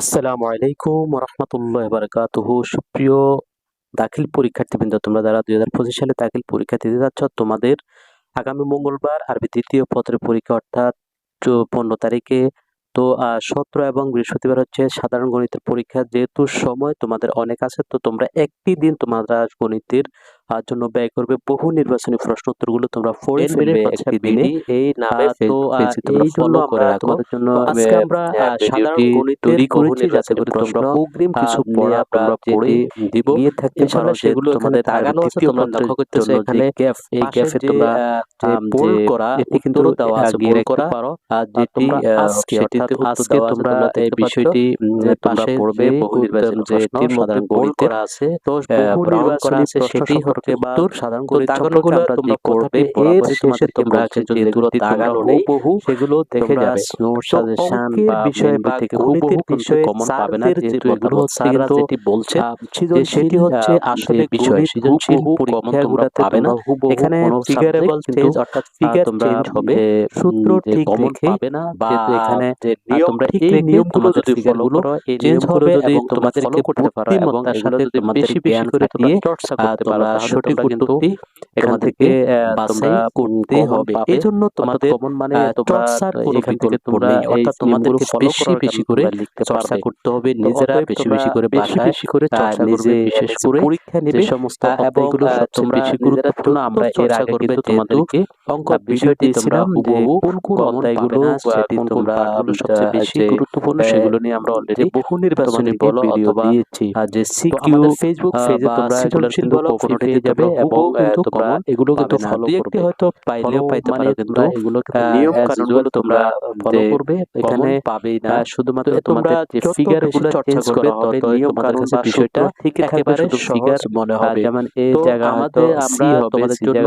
আসসালামু আলাইকুম রহমতুল্লাহ বারকাতুহু। সুপ্রিয় দাখিল পরীক্ষার্থীবৃন্দ, তোমরা যারা দুই হাজার পঁচিশ সালে দাখিল পরীক্ষা দিতে যাচ্ছ, তোমাদের আগামী মঙ্গলবার আরবি দ্বিতীয় পত্রের পরীক্ষা অর্থাৎ পনেরো তারিখে, তো সতেরো এবং বৃহস্পতিবার হচ্ছে সাধারণ গণিতের পরীক্ষা। যেহেতু সময় তোমাদের অনেক আছে, তো তোমরা একটি দিন তোমরা গণিতের জন্য ব্যয় করবে বহু নির্বাচনী প্রশ্ন উত্তরগুলো তোমরা পড়ে ফেলবে দিনে। এই নামে করে রাখো। জন্য আজকে আমরা সাধারণ তৈরি করেছি যাতে করে তোমরা অগ্রিম কিছু তোমরা পড়ে দিব। নিয়ে থাকতে পারো সেগুলো তোমাদের আগানো আছে তোমরা লক্ষ্য এখানে এই তোমরা করা এটি কিন্তু দেওয়া আছে করা। যেটি আজকে অর্থাৎ আজকে তোমরা এই বিষয়টি পাশে পড়বে বহু যে এটির করা আছে তো বহু সেটি সম্পর্কে বা সাধারণ করে চাকরগুলো তোমরা করবে এর শেষে তোমরা যে দূরত্ব দাগানো নেই সেগুলো দেখে যাবে। সাজেশন বা বিষয়ে বা গণিতের বিষয়ে কমন পাবে না যেহেতু এগুলো স্যাররা যেটি বলছে যে সেটি হচ্ছে আসলে বিষয়। সৃজনশীল পরীক্ষা গুলো পাবে না। এখানে ফিগারেবল চেঞ্জ অর্থাৎ ফিগার চেঞ্জ হবে সূত্র ঠিক রেখে বা এখানে তোমরা ঠিক নিয়মগুলো যদি ফলো করো চেঞ্জ হবে যদি তোমাদেরকে করতে পারো এবং তার সাথে তোমাদের বেশি বেশি করে দিয়ে চর্চা করতে পারো সঠিক উত্তরটি এখান থেকে বাসে মানে করতে হবে। এই জন্য তোমাদের কমন মানে চর্চা এখান থেকে তোমরা অর্থাৎ তোমাদেরকে বেশি বেশি করে চর্চা করতে হবে নিজেরা বেশি বেশি করে বেশি বেশি করে চর্চা করবে বিশেষ করে পরীক্ষা নেবে সমস্ত অঙ্কগুলো সবচেয়ে বেশি গুরুত্বপূর্ণ আমরা এর আগে কিন্তু তোমাদেরকে অঙ্ক বিষয়টি তোমরা হুবহু কোন কোন অধ্যায়গুলো সেটি তোমরা সবচেয়ে বেশি গুরুত্বপূর্ণ সেগুলো নিয়ে আমরা অলরেডি বহু নির্বাচনী বলো ভিডিও আর যে সিকিউ ফেসবুক পেজে তোমরা সৃজনশীল বলো কোনোটি পেয়ে যাবে হ্যাঁ, এবং তোমরা এগুলো কিন্তু ফলো করবে। হয়তো পাইলেও পাইতে পারো কিন্তু এগুলো নিয়ম কানুনগুলো তোমরা ফলো করবে। এখানে পাবে না শুধুমাত্র তোমরা যে ফিগারগুলো চর্চা করবে তবে নিয়ম কানুন বিষয়টা ঠিক একেবারে ফিগার মনে হবে। যেমন এই জায়গা আমাদের আমরা তোমাদের জন্য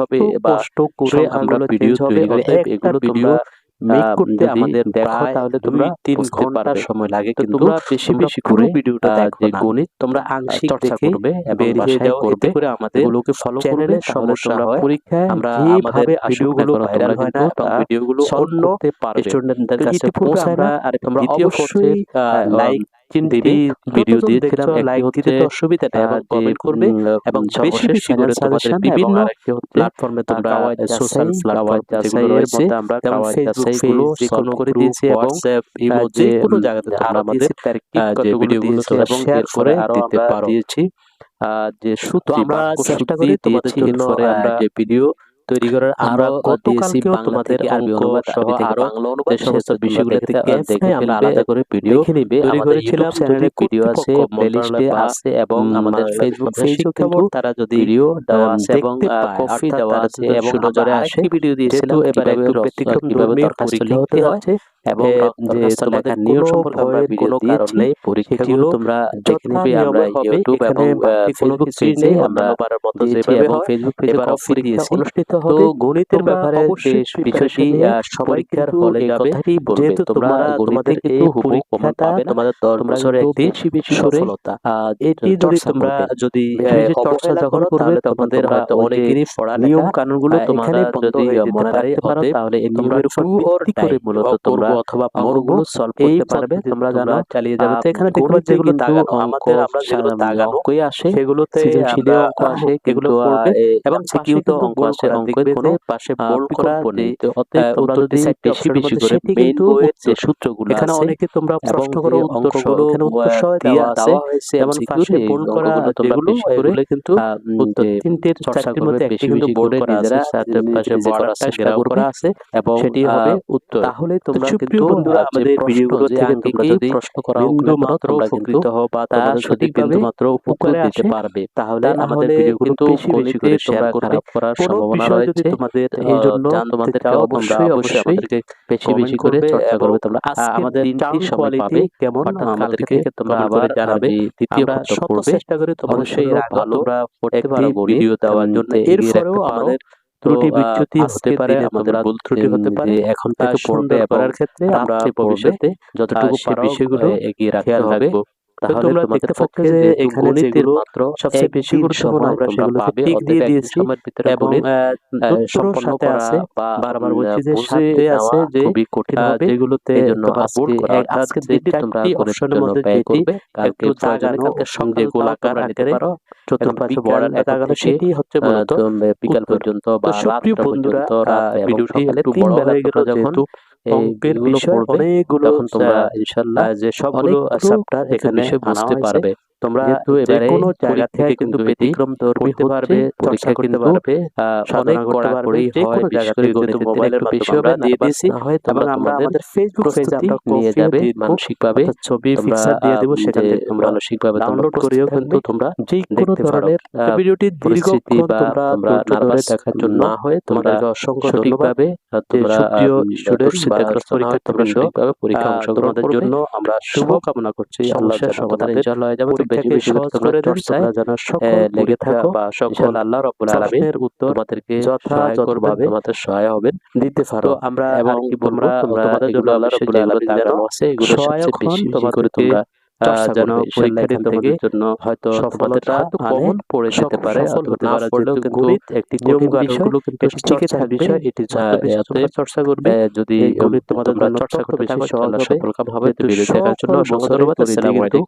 হবে বা করে আমরা ভিডিও তৈরি করতে এগুলো তোমরা করতে আমাদের দেখো তাহলে তোমরা তিন ঘণ্টা সময় লাগে কিন্তু বেশি বেশি করে ভিডিওটা দেখো তোমরা আংশিক দেখে বেরিয়ে আমাদের গুলোকে ফলো করবে হয়। না বা ভিডিওগুলো অন্য পৌঁছায় না আর তোমরা লাইক কিন্তু ভিডিও করবে। এবং আমরা যে জায়গাতে আর আমাদের যে ভিডিওগুলো করে দিয়েছি যে আমরা চেষ্টা করি তোমাদের জন্য আমরা যে ভিডিও তৈরি করার আমরা গতকালকেও তোমাদের আরবি অনুবাদ সহ আরও যে সমস্ত বিষয়গুলো থেকে দেখে আমরা আলাদা করে ভিডিও দেখে নিবে আমাদের ইউটিউব চ্যানেলে ভিডিও আছে প্লেলিস্টে আছে এবং আমাদের ফেসবুক পেজেও কিন্তু তারা যদি ভিডিও দেওয়া আছে এবং কফি দেওয়া আছে এবং নজরে আসে ভিডিও দিয়েছিলাম এবারে একটু ব্যক্তিগত কীভাবে দরখাস্ত লিখতে হয় এবং যে তোমাদের নিয়োগ সম্পর্কে আমরা পরীক্ষাগুলো তোমরা দেখে আমরা ইউটিউব এবং ফেসবুক পেজে আমরা যেভাবে হয় ফেসবুক পেজে দিয়েছি। অনুষ্ঠিত হবে গণিতের ব্যাপারে বিষয়টি পরীক্ষার হলে যাবে। যেহেতু তোমরা তোমাদের একটি এটি যদি তোমরা যদি যখন করবে তোমাদের হয়তো পড়া নিয়ম কানুনগুলো তোমাদের যদি মনে রাখতে পারো তাহলে এই নিয়মের উপর করে মূলত তোমরা অথবা অঙ্কগুলো সলভ করতে পারবে তোমরা জানা। চালিয়ে যাবে। তো এখানে দেখতে পাচ্ছি যেগুলো আমাদের আমরা যেগুলো দাগানো কই আসে সেগুলোতে সিলে অঙ্ক আসে এগুলো করবে এবং সিকিউ অঙ্ক আসে অঙ্কের কোনো পাশে বোল্ড করা নেই। তো অতএব তোমরা যদি বেশি বেশি করে মেইন বইয়ের যে সূত্রগুলো এখানে অনেকে তোমরা প্রশ্ন করো অঙ্কগুলো এখানে উত্তর সহ দেওয়া আছে এবং পাশে বোল্ড করা যেগুলো এগুলো কিন্তু উত্তর তিনটের চারটির মধ্যে একটি কিন্তু বোর্ডে নিজেরা পাশে বর্ডার চেষ্টা করা আছে এবং সেটি হবে উত্তর তাহলে তোমরা যদি সঠিকভাবে বিন্দু মাত্র উপকার উত্তর দিতে দিতে পারবে তাহলে আমাদের ভিডিওগুলো বেশি বেশি করে শেয়ার তোমরা করার সম্ভাবনা রয়েছে। তোমাদের এই জন্য জানতে তোমাদেরকে চাও তোমরা অবশ্যই অবশ্যই অবশ্যই আমাদেরকে বেশি বেশি করে চর্চা করবে তোমরা। আমাদের তিনটি সময় পাবে কেমন আমাদেরকে তোমরা আবার জানাবে। দ্বিতীয় শত চেষ্টা করি তোমাদের জন্য ভালো পড়তে পারো ভিডিও দেওয়ার জন্য এরপরেও আমাদের ত্রুটি বিচ্যুতি হতে পারে আমাদের ভুল ত্রুটি হতে পারে। এখন থেকে পড়বে করার ক্ষেত্রে আমরা ভবিষ্যতে যতটুকু সে বিষয়গুলো এগিয়ে রাখতে হবে রাখব তাহলে তোমরা দেখতে পাচ্ছ যে যে এখানে গণিতের মাত্র সবচেয়ে বেশি গুরুত্বপূর্ণ আমরা তোমরা টিক দিয়ে দিয়েছি এবং গণিত আহ, আহ, উত্তরও সম্পন্ন করা আছে বারবার বলছি যে সাথে আছে যে খুবই কঠিন হবে। যেগুলোতে আজকে দিনটি তোমরা অপশনের মধ্যে ব্যয় যেটি একটু প্রয়োজনে কালকে সকাল গোলাকার পারো চতুর্পাশে বর্ডার সেটি হচ্ছে মূলত বিকাল পর্যন্ত বা তো বন্ধুরা পর্যন্ত রাত আহ, এবং ভিডিওটি একটু বড় হয়ে গেল যখন অঙ্কের বিষয় অনেকগুলো তোমরা আহ, ইনশাল্লাহ যে সবগুলো চ্যাপ্টার এখানে বুঝতে পারবে। তোমরা যে এবারে কোনো জায়গা থেকে কিন্তু ব্যতিক্রম পড়তে পারবে, পরীক্ষা করতে পারবে অনেক করতে পারবে কড়াকড়ি যে হয় কোনো জায়গা থেকে মোবাইলের বেশি দিয়ে দিয়েছি হয়ে তোমরা আমাদের ফেসবুক পেজে আমরা নিয়ে যাবে মানসিকভাবে ছবি ফিক্সার দিয়ে দেবো আহ, সেখান থেকে তোমরা মানসিকভাবে তোমরা ডাউনলোড করেও। কিন্তু তোমরা যে কোনো ধরনের ভিডিওটি দীর্ঘক্ষণ তোমরা নার্ভাস দেখার জন্য না হয়ে তোমরা অসংখ্য ধন্যবাদ তোমরা বা হয়ে তোমরা সঠিকভাবে পরীক্ষা আহ, অংশগ্রহণ তোমাদের করবে জন্য আমরা শুভ কামনা করছি আল্লাহ সমস্যার যেন সমাধান ইনশাআল্লাহ হয়ে যাবে বেশি বেশি সহজ করে দেন চর্চায় যেন সকল লেগে থাকো। বা সকল আল্লাহ রাব্বুল আলামিন উত্তর তোমাদেরকে যথাযথভাবে তোমাদের সহায় হবেন। দিতে পারো। আমরা এবং কি বলব? তোমরা তোমরা তোমাদের জন্য আল্লাহ রাব্বুল আলামিন যেন আছে এগুলো সবচেয়ে বেশি বেশি করে তোমরা যেন করবে। পরীক্ষা ইনশাআল্লাহ এখান এখান থেকে থেকে জন্য হয়তো সফলতা তোমাদের হয়তো আনে, কমন পড়ে যেতে পারে সফল অথবা হতে না পড়লেও কিন্তু একটি নিয়ম কঠিন কিন্তু এটি টিকে বিষয় এটি যত আহ, বেশি তোমরা অতএব, চর্চা করবে। যদি গণিত তোমাদের জন্য চর্চা করতে বেশি সহজ হবে সফল কাম হবে। তো ভিডিও দেখার জন্য অসংখ্য ধন্যবাদ আসসালামু আলাইকুম